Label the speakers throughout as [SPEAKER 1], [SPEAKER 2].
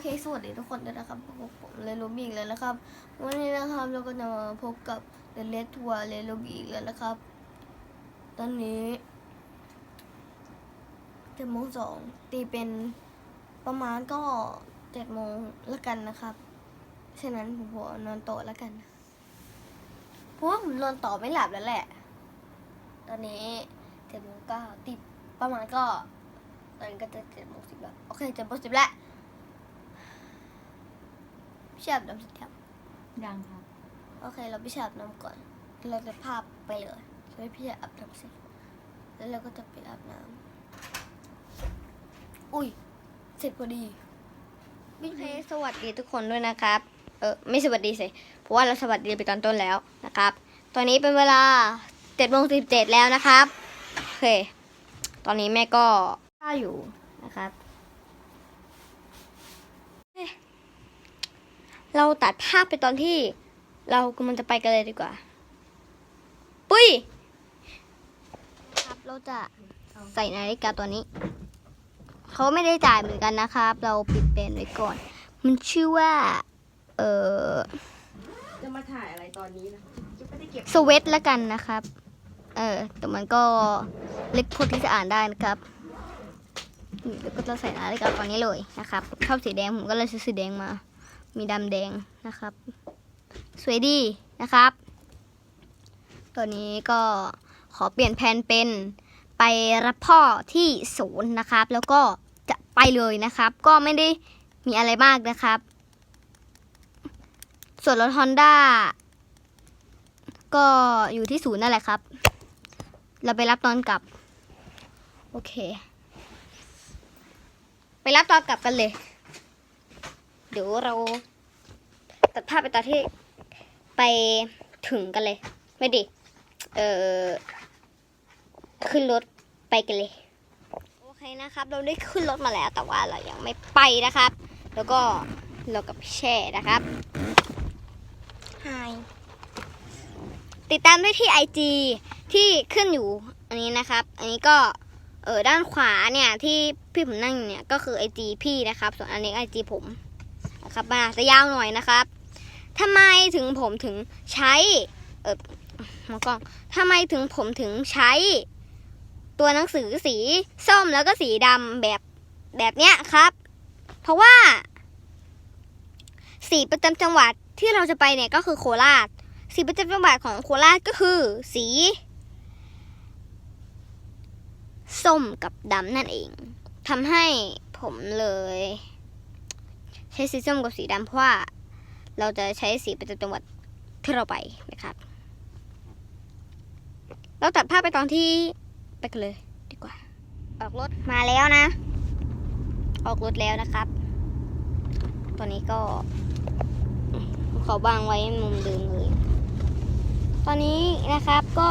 [SPEAKER 1] เคสวัสดีทุกคนด้วยนะครับผมเลโลบีอีกแล้วนะครับ วันนี้นะครับเราก็จะมาพบกับเดลเลทัวร์เลโลบีอีกแล้วนะครับ ตอนนี้เจ็ดโมงสองตีเป็นประมาณก็เจ็ดโมงแล้วกันนะครับ ฉะนั้นผมขอนอนต่อแล้วกันเพราะว่าผมนอนต่อไม่หลับแล้วแหละ ตอนนี้เจ็ดโมงเก้าตีประมาณก็ตอนนี้ก็จะเจ็ดโมงสิบแล้วโอเคเจ็ดโมงสิบแล้ว พี่ชาบน้ำเสร็จยัง
[SPEAKER 2] ยังครับ
[SPEAKER 1] โอเค เราพี่ชาบน้ำก่อน เราจะภาพไปเลยช่วยพี่ชาบอาบน้ำเสร็จแล้วเราก็จะไปอาบน้ำอุ้ยเสร็จพอดีโอเคสวัสดีทุกคนด้วยนะครับ เออไม่สวัสดีสิเพราะว่าเราสวัสดีไปตอนต้นแล้วนะครับ ตอนนี้เป็นเวลาเจ็ดโมงสิบเจ็ดแล้วนะครับโอเค ตอนนี้แม่ก็ข้าอยู่นะครับ เราตัดภาพไปตอนที่เรากำลังจะไปกันเลยดีกว่า ปุ้ย ครับเราจะใส่นาฬิกาตัวนี้ เขาไม่ได้จ่ายเหมือนกันนะครับ เราปิดเป็นไว้ก่อน มันชื่อว่า เออ
[SPEAKER 2] จะมาถ่ายอะไรตอนนี้นะจะไม่ได้เก็บ
[SPEAKER 1] สวีทแล้วกันนะครับ เออ แต่มันก็เล็กพอที่จะอ่านได้นะครับนี่แล้วก็จะใส่นาฬิกาตอนนี้เลยนะครับชอบสีแดงผมก็เลยซื้อสีแดงมา มีดำแดงนะครับ สวยดีนะครับ ตัวนี้ก็ขอเปลี่ยนแผนเป็นไปรับพ่อที่ศูนย์นะครับ แล้วก็จะไปเลยนะครับ ก็ไม่ได้มีอะไรมากนะครับ ส่วนรถ Honda ก็อยู่ที่ศูนย์นั่นแหละครับ เราไปรับตอนกลับ โอเค ไปรับตอนกลับกันเลย เดี๋ยวเราตัดภาพไปตอนที่ไปถึงกันเลย ไม่ดิ เออขึ้นรถไปกันเลย โอเคนะครับ เราได้ขึ้นรถมาแล้ว แต่ว่าเรายังไม่ไปนะครับ แล้วก็เรากับพี่แช่นะครับ Hi ติดตามได้ที่ IG ที่ขึ้นอยู่อันนี้นะครับ อันนี้ก็เออด้านขวาเนี่ยที่พี่ผมนั่งอยู่เนี่ยก็คือ IG พี่นะครับ ส่วนอันนี้ IG ผม นะครับมาจะยาวหน่อยนะครับทำไมถึงผมถึงใช้ เออมากล้องทำไมถึงผมถึงใช้ ตัวหนังสือสีส้มแล้วก็สีดำแบบแบบเนี้ยครับ เพราะว่า สีประจำจังหวัดที่เราจะไปเนี่ยก็คือโคราช สีประจำจังหวัดของโคราชก็คือ สีส้มกับดำนั่นเองทำให้ผมเลย ใช้สีส้มกับสีดำเพราะว่าเราจะใช้สีประจำจังหวัดที่เราไปนะครับ เราตัดภาพไปตอนที่ไปกันเลยดีกว่า ออกรถมาแล้วนะ ออกรถแล้วนะครับ ตอนนี้ก็ขอบางไว้มุมเดิมเลย ตอนนี้นะครับก็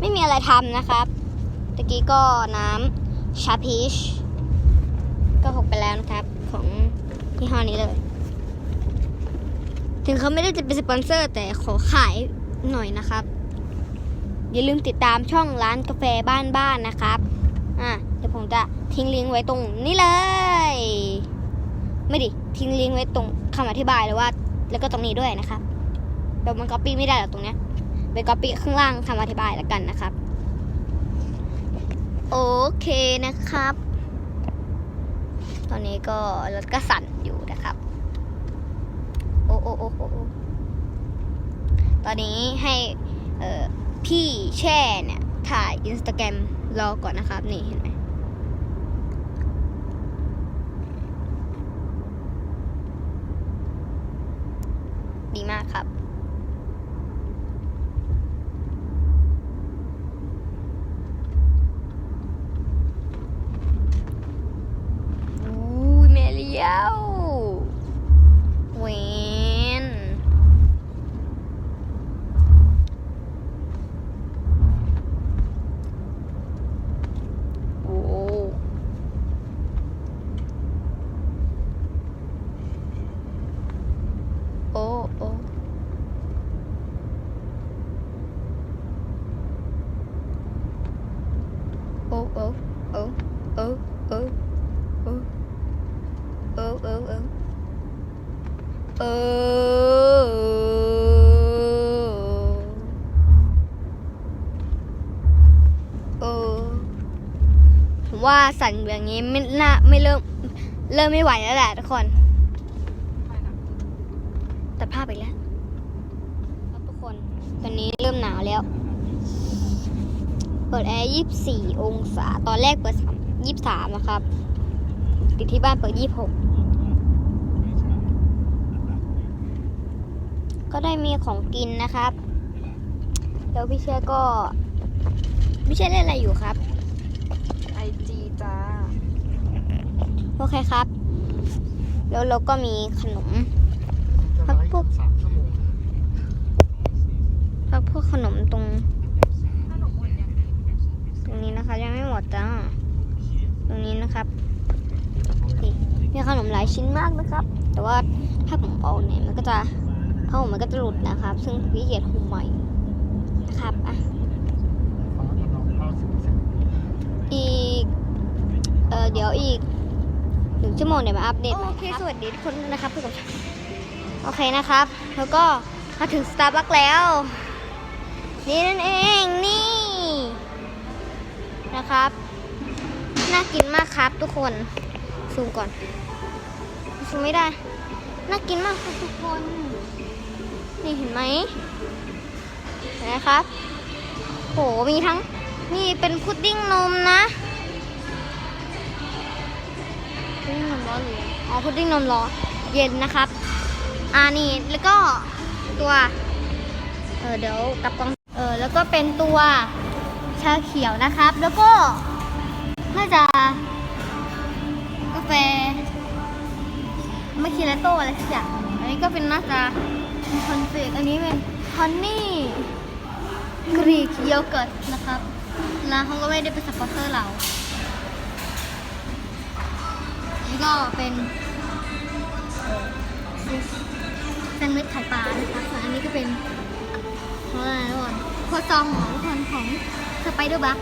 [SPEAKER 1] ไม่มีอะไรทำนะครับตะกี้ก็น้ำชาพีช ก็หกไปแล้วนะครับ ของยี่ห้อนี้เลย ถึงเขาไม่ได้จะเป็นสปอนเซอร์ แต่ขอขายหน่อยนะครับ อย่าลืมติดตามช่องร้านกาแฟบ้านๆนะครับ อะ เดี๋ยวผมจะทิ้งลิงก์ไว้ตรงนี้เลย ไม่ดิ ทิ้งลิงก์ไว้ตรงคำอธิบายเลยว่า แล้วก็ตรงนี้ด้วยนะครับเดี๋ยวมันก๊อปปี้ไม่ได้หรอกตรงเนี้ยไปก๊อปปี้ข้างล่างคำอธิบายแล้วกันนะครับ โอเคนะครับ ตอนนี้ก็รถก็สั่นอยู่นะครับ โอ้โอ้โอ้โอ้ตอนนี้ให้พี่แช่เนี่ยถ่ายอินสตาแกรมรอก่อนนะครับ นี่เห็นไหมดีมากครับ โออเออเออเออเออเออผมว่าสั่นอย่างนี้ไม่น่าไม่เริ่มเริ่มไม่ไหวแล้วแหละทุกคนตัดภาพไปแล้วทุกคนตอนนี้เริ่มหนาวแล้ว เปิดแอร์ 24 องศา ตอนแรกเปิด3 23นะครับ ติดที่บ้านเปิด26ก็ได้มีของกินนะครับแล้วพี่เชื่อก็พี่เชื่อเล่นอะไรอยู่ครับ
[SPEAKER 2] ไอจีจ้า
[SPEAKER 1] โอเคครับ แล้วเราก็มีขนม
[SPEAKER 3] จะไลฟ์กันสามชั่วโมง
[SPEAKER 1] แล้วพวกขนมตรง ตรงนี้นะคะยังไม่หมดจ้าตรง นี้นะครับนี่มีขนมหลายชิ้นมากนะครับ แต่ว่าถ้าผมเอาเนี่ยมันก็จะผ้าห่มมันก็จะหลุดนะครับ ซึ่งพี่เกียรห่มใหม่นะครับอะ
[SPEAKER 3] ฟ้าขนองเก้าสิบเปอร์เซ็นต์
[SPEAKER 1] อีกเออเดี๋ยวอีกหนึ่งชั่วโมงเดี๋ยวมาอัปเดตโอเคสวัสดีทุกคนด้วยนะครับทุกคนโอเคนะครับ แล้วก็มาถึงสตาร์บัคแล้ว นี่นั่นเองนี่นะครับ น่ากินมากครับทุกคนซูมก่อนซูมไม่ได้ น่ากินมากครับทุกคน นี่เห็นไหมเห็นไหมครับ โหมีทั้งนี่เป็นพุดดิ้งนมนะพุดดิ้งนมร้อนหรืออ๋อพุดดิ้งนมร้อนเย็นนะครับอ่านี่แล้วก็ตัวเออเดี๋ยวกับกล้องเออแล้วก็เป็นตัวชาเขียวนะครับ แล้วก็ น่าจะ กาแฟมาคิเลโต้อะไรสักอย่าง อันนี้ก็เป็นน่าจะคอนเฟกอันนี้เป็นฮอนนี่กรีกโยเกิร์ตนะครับร้านเขาก็ไม่ได้เป็นสปอนเซอร์เรา นี่ก็เป็นแซนด์วิชไข่ปลานะครับส่วนอันนี้ก็เป็นอะไรทุกคนครัวซองของทุกคนของสไปเดอร์บัค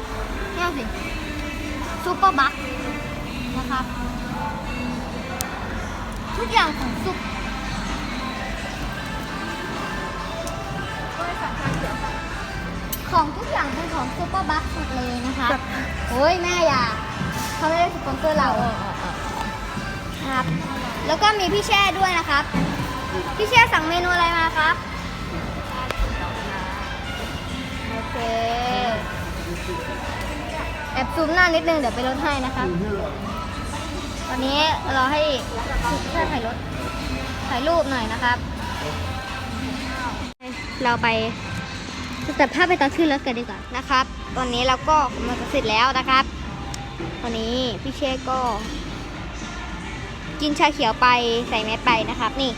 [SPEAKER 1] ไม่สิ ซูเปอร์บัคนะครับทุกอย่างของซุปของทุกอย่างเป็นของซูเปอร์บัคหมดเลยนะคะโอ้ยแม่อย่าเขาไม่ได้สปอนเซอร์เรานะครับ แล้วก็มีพี่แช่ด้วยนะครับ พี่แช่สั่งเมนูอะไรมาครับ โอเค แอบซูมหน้านิดนึงเดี๋ยวไปลดให้นะครับตอนนี้เราให้แค่ถ่ายรถถ่ายรูปหน่อยนะครับ เราไปตัดภาพไปตอนขึ้นรถกันดีกว่านะครับ ตอนนี้เราก็กำลังจะเสร็จแล้วนะครับ ตอนนี้พี่เชษก็ กินชาเขียวไปใส่แมสไปนะครับ นี่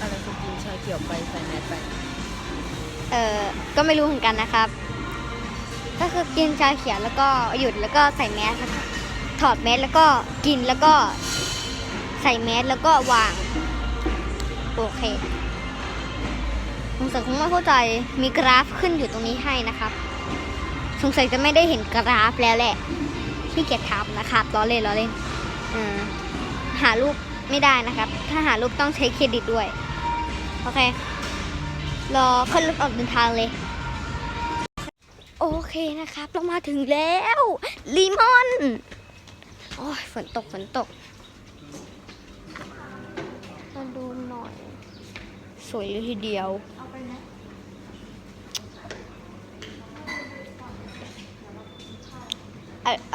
[SPEAKER 2] อะไรคือกินชาเขียวไปใส่แมสไป
[SPEAKER 1] เออก็ไม่รู้เหมือนกันนะครับ ก็คือกินชาเขียวแล้วก็หยุดแล้วก็ใส่แมสนะคะถอดแมสแล้วก็กินแล้วก็ใส่แมสแล้วก็วาง โอเคสงสัยคงไม่เข้าใจมีกราฟขึ้นอยู่ตรงนี้ให้นะครับ สงสัยจะไม่ได้เห็นกราฟแล้วแหละที่เกียจทำนะครับล้อเล่นล้อเล่นหารูปไม่ได้นะครับ ถ้าหารูปต้องใช้เครดิตด้วย โอเค รอขึ้นรถออกเดินทางเลย โอเคนะครับ เรามาถึงแล้วลีมอนโอ้ยฝนตกฝนตกมาดูหน่อย สวยเลยทีเดียว
[SPEAKER 2] เอาไปไหม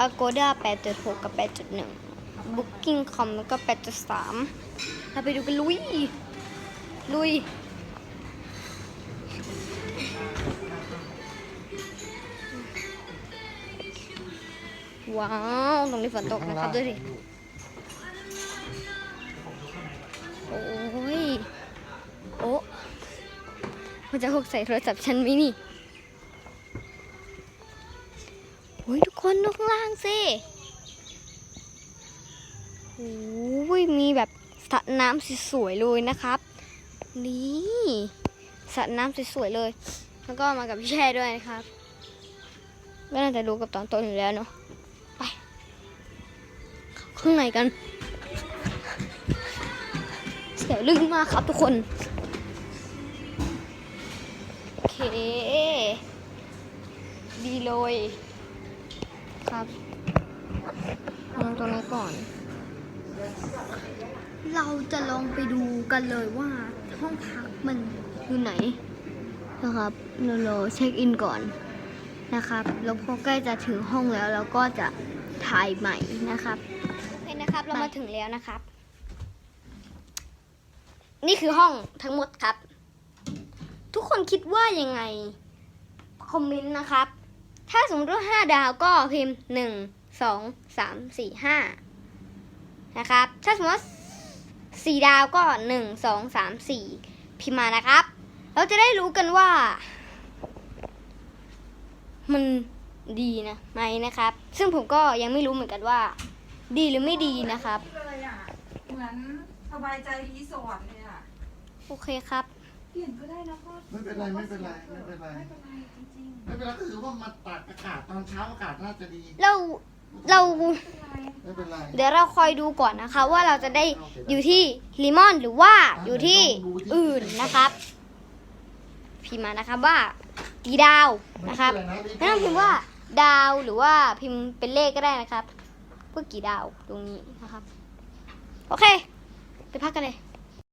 [SPEAKER 1] a g o d a 8.6 กับ 8.1 Booking.com แล้วก็ 8.3 เราไปดูกันลุย ลุย ว้าว ตรงนี้ฝนตกนะครับดูสิโอ้ย โอ้มันจะหกใส่โทรศัพท์ฉันไหมนี่โอ้ยทุกคนดูข้างล่างสิโอ้ยมีแบบสระน้ำสวยๆเลยนะครับ นี่สระน้ำสวยๆเลย แล้วก็มากับพี่แช่ด้วยนะครับก็น่าจะดูกับตอนต้นอยู่แล้วเนาะ ข้างในกันเสียวลึกมากครับทุกคน โอเค ดีเลยครับลงตรงนี้ก่อน เราจะลองไปดูกันเลยว่าห้องพักมันอยู่ไหนนะครับเรารอเช็คอินก่อนนะครับ แล้วพอใกล้จะถึงห้องแล้วเราก็จะถ่ายใหม่นะครับ นะครับ เรามาถึงแล้วนะครับ นี่คือห้องทั้งหมดครับ ทุกคนคิดว่ายังไง คอมเมนต์นะครับ ถ้าสมมติว่าห้าดาวก็พิมพ์หนึ่งสองสามสี่ห้านะครับ ถ้าสมมติว่าสี่ดาวก็หนึ่งสองสามสี่พิมพ์มานะครับ เราจะได้รู้กันว่า มันดีนะไหมนะครับ ซึ่งผมก็ยังไม่รู้เหมือนกันว่า ดีหรือไม่ดีนะครับ
[SPEAKER 2] เลยอะ เหมือนสบายใจรีสอร์ทเลยอะ
[SPEAKER 1] โอเคครับ
[SPEAKER 2] เปลี่ยนก็ได้นะพ่อ
[SPEAKER 3] ไม่เป็นไรไม่เป็นไรไม่เป็นไร
[SPEAKER 2] ไม่เป็นไรจริง
[SPEAKER 3] ไม่เป็นไรก็คือว่ามาตากอากาศตอนเช้าอากาศน่าจะดี
[SPEAKER 1] เราเรา
[SPEAKER 2] ๆไม่เป็นไร
[SPEAKER 3] ไม่เป็นไร
[SPEAKER 1] เดี๋ยวเราคอยดูก่อนนะคะ ว่าเราจะได้อยู่ที่ลิมอนหรือว่าอยู่ที่อื่นนะครับ พิมพ์มานะครับว่ากี่ดาวนะครับไม่ต้องพิมพ์ว่าดาวหรือว่าพิมพ์เป็นเลขก็ได้นะครับ เพื่อกี่ดาวตรงนี้นะครับ โอเค ไปพักกันเลย